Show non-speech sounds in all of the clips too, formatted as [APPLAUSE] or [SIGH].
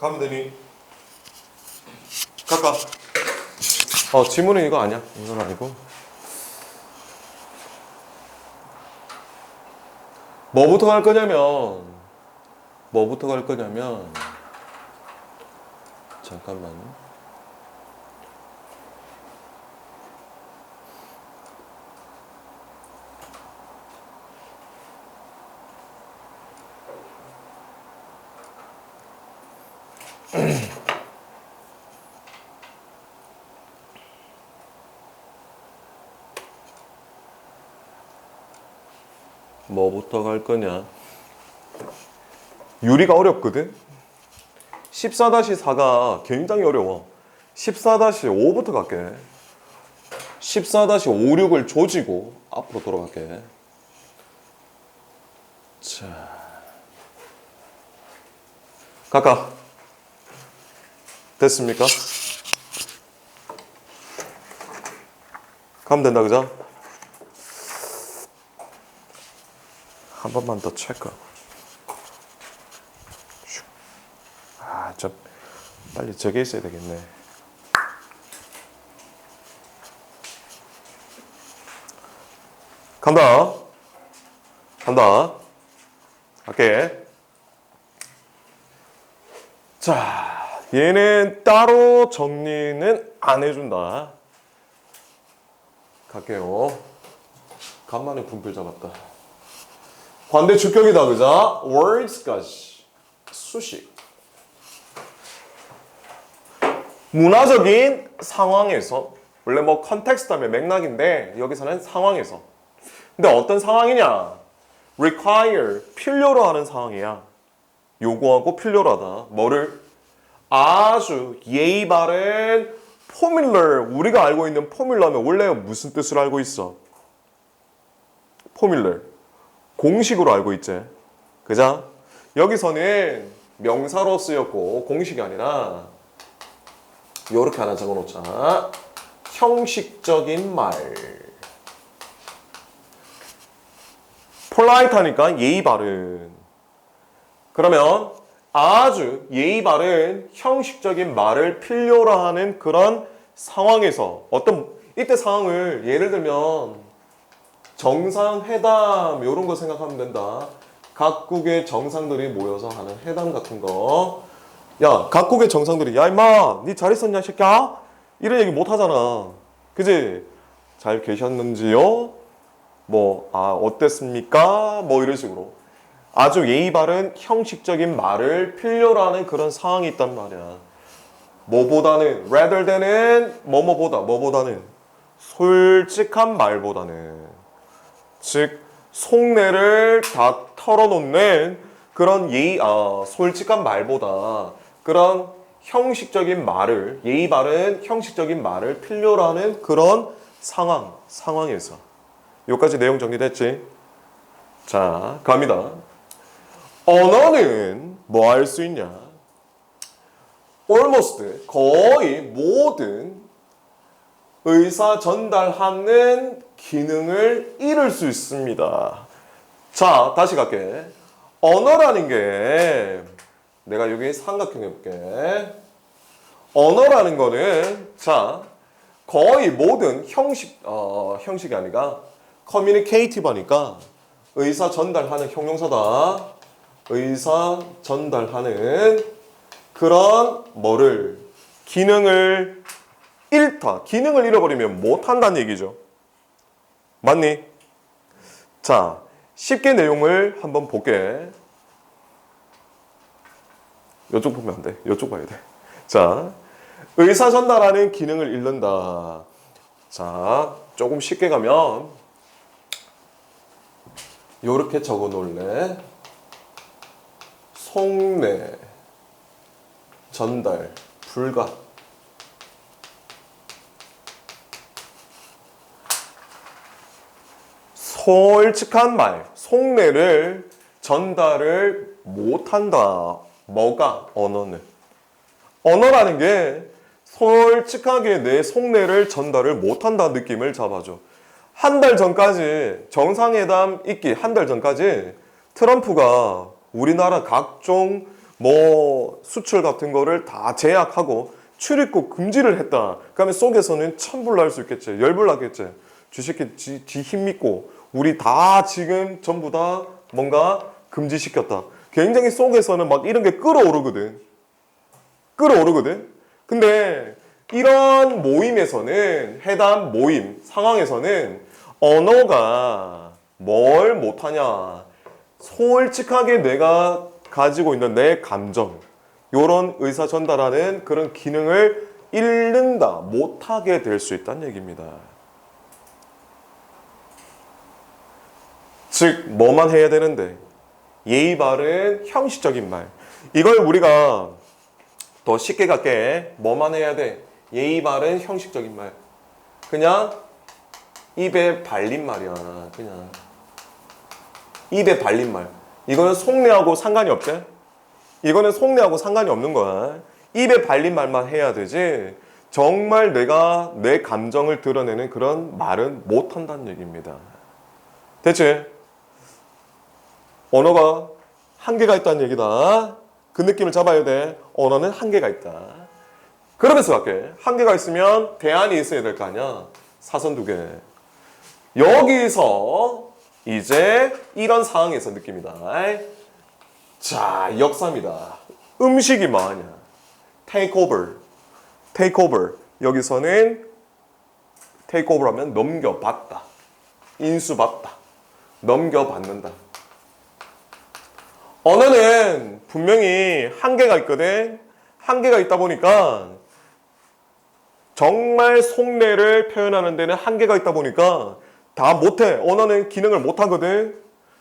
가면 되니? 갈까? 어 지문은 이거 아니야. 이건 아니고. 뭐부터 갈 거냐면 뭐부터 갈 거냐면 잠깐만. [CLEARS THROAT] 뭐부터 갈 거냐? 유리가 어렵거든? 14-4가 굉장히 어려워. 14-5부터 갈게. 14-5, 6을 조지고 앞으로 돌아갈게. 자. 가까. 됐습니까? 가면 된다, 그죠? 한 번만 더 체크. 슉. 아, 저 빨리 저게 있어야 되겠네. 간다. 간다. 갈게. 자, 얘는 따로 정리는 안 해준다. 갈게요. 간만에 분필 잡았다. 반대 주격이다 그자 words까지. 수식. 문화적인 상황에서 원래 뭐 컨텍스트 하면 맥락인데 여기서는 상황에서. 근데 어떤 상황이냐? require 필요로 하는 상황이야. 요구하고 필요로 하다. 뭐를 아주 예의 바른 포뮬러 우리가 알고 있는 포뮬러는 원래 무슨 뜻을 알고 있어 포뮬러 공식으로 알고 있지. 그자? 여기서는 명사로 쓰였고 공식이 아니라 요렇게 하나 적어 놓자. 형식적인 말. 폴라이트하니까 예의 바른. 그러면 아주 예의 바른 형식적인 말을 필요로 하는 그런 상황에서 어떤 이때 상황을 예를 들면 정상회담 이런 거 생각하면 된다. 각국의 정상들이 모여서 하는 회담 같은 거. 야, 각국의 정상들이 야 임마, 니 잘 있었냐 새끼야? 이런 얘기 못 하잖아. 그지? 잘 계셨는지요? 뭐, 아, 어땠습니까? 뭐 이런 식으로. 아주 예의 바른 형식적인 말을 필요로 하는 그런 상황이 있단 말이야. 뭐보다는 rather than은 뭐뭐보다 뭐보다는 솔직한 말보다는 즉 속내를 다 털어놓는 그런 예의, 아, 솔직한 말보다 그런 형식적인 말을 예의 바른 형식적인 말을 필요로 하는 그런 상황, 상황에서 여기까지 내용 정리됐지? 자, 갑니다. 언어는 뭐 할 수 있냐? almost 거의 모든 의사 전달하는 기능을 잃을 수 있습니다. 자, 다시 갈게. 언어라는 게 내가 여기 삼각형 해볼게. 언어라는 거는 자 거의 모든 형식 어, 형식이 아니라 커뮤니케이티브니까 의사 전달하는 형용사다. 의사 전달하는 그런 뭐를 기능을 잃다. 기능을 잃어버리면 못 한다는 얘기죠. 맞니? 자, 쉽게 내용을 한번 볼게. 이쪽 보면 안 돼. 이쪽 봐야 돼. 자, 의사 전달하는 기능을 잃는다. 자, 조금 쉽게 가면 요렇게 적어 놓을래. 속내 전달 불가. 솔직한 말, 속내를 전달을 못한다. 뭐가 언어는? 언어라는 게 솔직하게 내 속내를 전달을 못한다 느낌을 잡아줘. 한 달 전까지 정상회담 있기 한 달 전까지 트럼프가 우리나라 각종 뭐 수출 같은 거를 다 제약하고 출입국 금지를 했다. 그러면 속에서는 천불 날 수 있겠지. 열불 나겠지. 주식회 지힘 믿고 우리 다 지금 전부 다 뭔가 금지시켰다. 굉장히 속에서는 막 이런 게 끌어오르거든. 끌어오르거든. 근데 이런 모임에서는 해당 모임 상황에서는 언어가 뭘 못하냐 솔직하게 내가 가지고 있는 내 감정 요런 의사 전달하는 그런 기능을 잃는다 못하게 될 수 있다는 얘기입니다. 즉 뭐만 해야 되는데 예의 바른 형식적인 말. 이걸 우리가 더 쉽게 갈게 뭐만 해야 돼? 예의 바른 형식적인 말. 그냥 입에 발린 말이야 그냥 입에 발린 말. 이거는 속내하고 상관이 없지 이거는 속내하고 상관이 없는 거야. 입에 발린 말만 해야 되지. 정말 내가 내 감정을 드러내는 그런 말은 못 한다는 얘기입니다. 됐지? 언어가 한계가 있다는 얘기다. 그 느낌을 잡아야 돼. 언어는 한계가 있다. 그러면서 갈게. 한계가 있으면 대안이 있어야 될 거 아니야. 사선 두 개. 여기서 이제 이런 상황에서 느낍니다. 자, 역사입니다. 음식이 뭐하냐? take over. take over. 여기서는 take over 하면 넘겨받다. 인수받다. 넘겨받는다. 언어는 분명히 한계가 있거든. 한계가 있다 보니까 정말 속내를 표현하는 데는 한계가 있다 보니까 다 못해. 언어는 기능을 못하거든.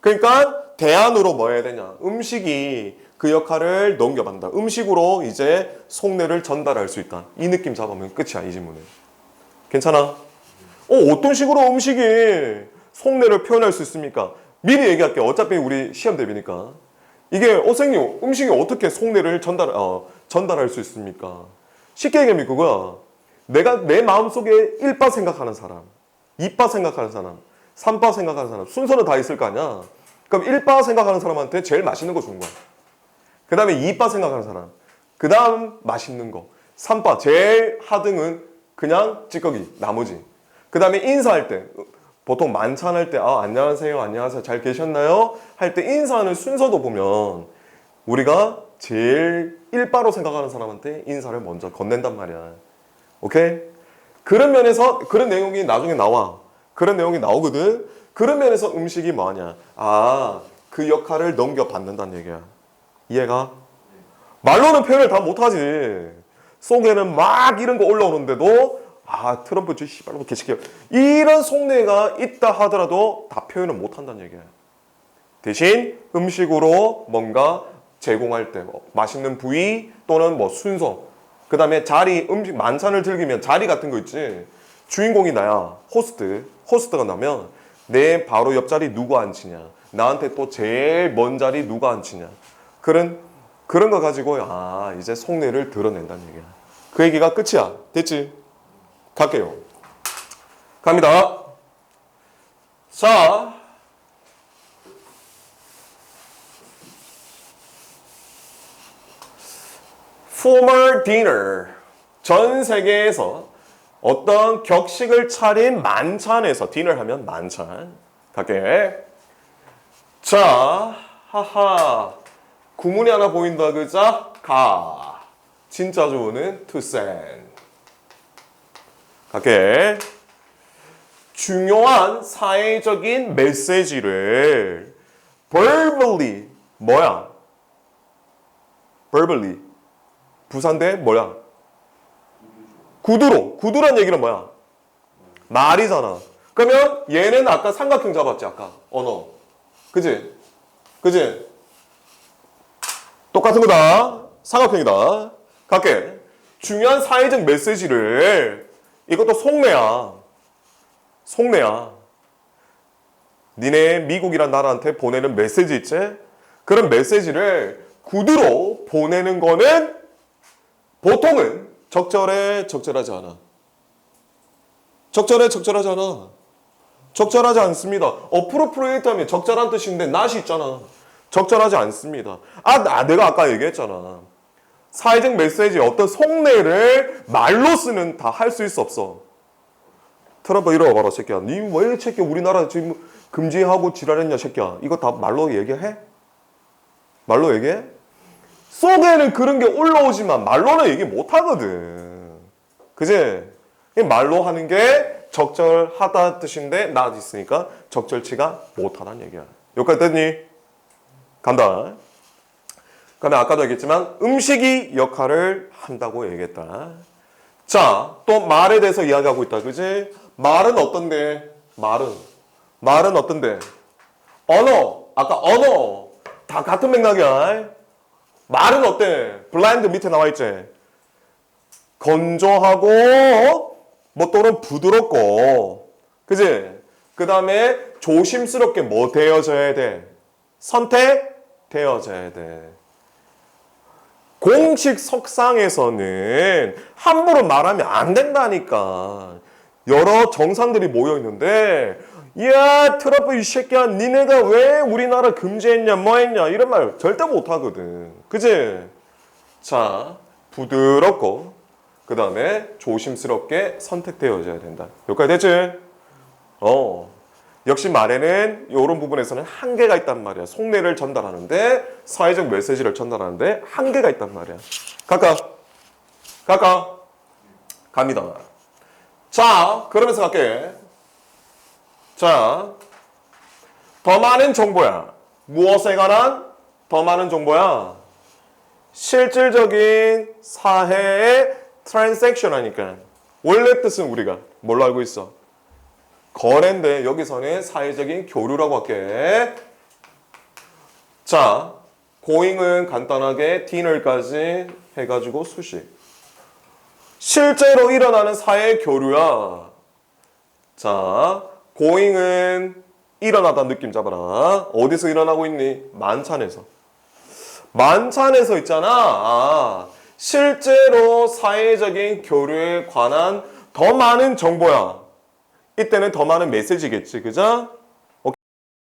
그러니까 대안으로 뭐 해야 되냐. 음식이 그 역할을 넘겨받는다. 음식으로 이제 속내를 전달할 수 있다. 이 느낌 잡으면 끝이야, 이 질문은. 괜찮아? 어, 어떤 식으로 음식이 속내를 표현할 수 있습니까? 미리 얘기할게. 어차피 우리 시험 대비니까. 이게 어, 선생님, 음식이 어떻게 속내를 전달, 어, 전달할 수 있습니까? 쉽게 얘기하면 그거야. 내가 내 마음속에 1바 생각하는 사람, 2바 생각하는 사람, 3바 생각하는 사람 순서는 다 있을 거 아니야. 그럼 1바 생각하는 사람한테 제일 맛있는 거 주는 거야. 그 다음에 2바 생각하는 사람, 그 다음 맛있는 거, 3바 제일 하등은 그냥 찌꺼기, 나머지. 그 다음에 인사할 때 보통 만찬할 때 아, 안녕하세요, 안녕하세요, 잘 계셨나요? 할 때 인사하는 순서도 보면 우리가 제일 1바로 생각하는 사람한테 인사를 먼저 건넨단 말이야. 오케이? 그런 면에서 그런 내용이 나중에 나와. 그런 내용이 나오거든. 그런 면에서 음식이 뭐냐? 아, 그 역할을 넘겨받는다는 얘기야. 이해가? 말로는 표현을 다 못하지. 속에는 막 이런 거 올라오는데도 아 트럼프 저 씨발로 개새끼야. 이런 속내가 있다 하더라도 다 표현을 못한다는 얘기야. 대신 음식으로 뭔가 제공할 때 뭐 맛있는 부위 또는 뭐 순서 그 다음에 자리 음식 만찬을 즐기면 자리 같은 거 있지. 주인공이 나야. 호스트. 호스트가 나면 내 바로 옆자리 누가 앉히냐? 나한테 또 제일 먼 자리 누가 앉히냐? 그런 그런 거 가지고 아 이제 속내를 드러낸다는 얘기야. 그 얘기가 끝이야. 됐지? 갈게요. 갑니다. 자 formal dinner. 전 세계에서 어떤 격식을 차린 만찬에서 디너를 하면 만찬. 갈게. 자 하하. 구문이 하나 보인다 그자? 가. 진짜 좋은 to send 갈게. 중요한 사회적인 메시지를 verbally 뭐야? verbally 부산대 뭐야? 구두로. 구두란 얘기는 뭐야? 말이잖아. 그러면 얘는 아까 삼각형 잡았지, 아까. 언어. 그지? 그지? 똑같은 거다. 삼각형이다. 갈게. 중요한 사회적 메시지를 이것도 속내야. 속내야. 니네 미국이란 나라한테 보내는 메시지 있지? 그런 메시지를 구두로 보내는 거는 보통은 적절해 적절하지 않아. 적절해 적절하지 않아. 적절하지 않습니다. 어프로프리에이트 하면 적절한 뜻인데 낫이 있잖아. 적절하지 않습니다. 아, 나, 내가 아까 얘기했잖아. 사회적 메시지 어떤 속내를 말로 쓰는 다 할 수 있어 없어. 트럼프 이러고 봐라 새끼야. 니왜 새끼야 우리나라 지금 금지하고 지랄했냐 새끼야. 이거 다 말로 얘기해? 말로 얘기해? 속에는 그런 게 올라오지만 말로는 얘기 못 하거든. 이 말로 하는 게 적절하다 뜻인데 나 있으니까 적절치가 못하다는 얘기야. 여기까지 됐니? 간다. 그다음에 아까도 얘기했지만 음식이 역할을 한다고 얘기했다. 자, 또 말에 대해서 이야기하고 있다. 그지? 말은 어떤데? 말은. 말은 어떤데? 언어. 아까 언어. 다 같은 맥락이야. 말은 어때? 블라인드 밑에 나와 있지? 건조하고, 뭐 또는 부드럽고. 그지? 그 다음에 조심스럽게 뭐 되어져야 돼? 선택되어져야 돼. 공식 석상에서는 함부로 말하면 안 된다니까. 여러 정상들이 모여 있는데, 야, 트럼프 이 새끼야, 니네가 왜 우리나라 금지했냐, 뭐 했냐, 이런 말 절대 못 하거든. 그지? 자, 부드럽고, 그 다음에 조심스럽게 선택되어져야 된다. 여기까지 됐지? 어. 역시 말에는 이런 부분에서는 한계가 있단 말이야. 속내를 전달하는데 사회적 메시지를 전달하는데 한계가 있단 말이야. 갈까? 갈까? 갑니다. 자, 그러면서 갈게. 자, 더 많은 정보야. 무엇에 관한 더 많은 정보야? 실질적인 사회의 트랜잭션 하니까 원래 뜻은 우리가 뭘로 알고 있어? 거래인데 여기서는 사회적인 교류라고 할게. 자, 고잉은 간단하게 dinner까지 해가지고 수식. 실제로 일어나는 사회 교류야. 자, 고잉은 일어나다 느낌 잡아라. 어디서 일어나고 있니? 만찬에서. 만찬에서 있잖아. 아, 실제로 사회적인 교류에 관한 더 많은 정보야. 이때는 더 많은 메시지겠지, 그죠?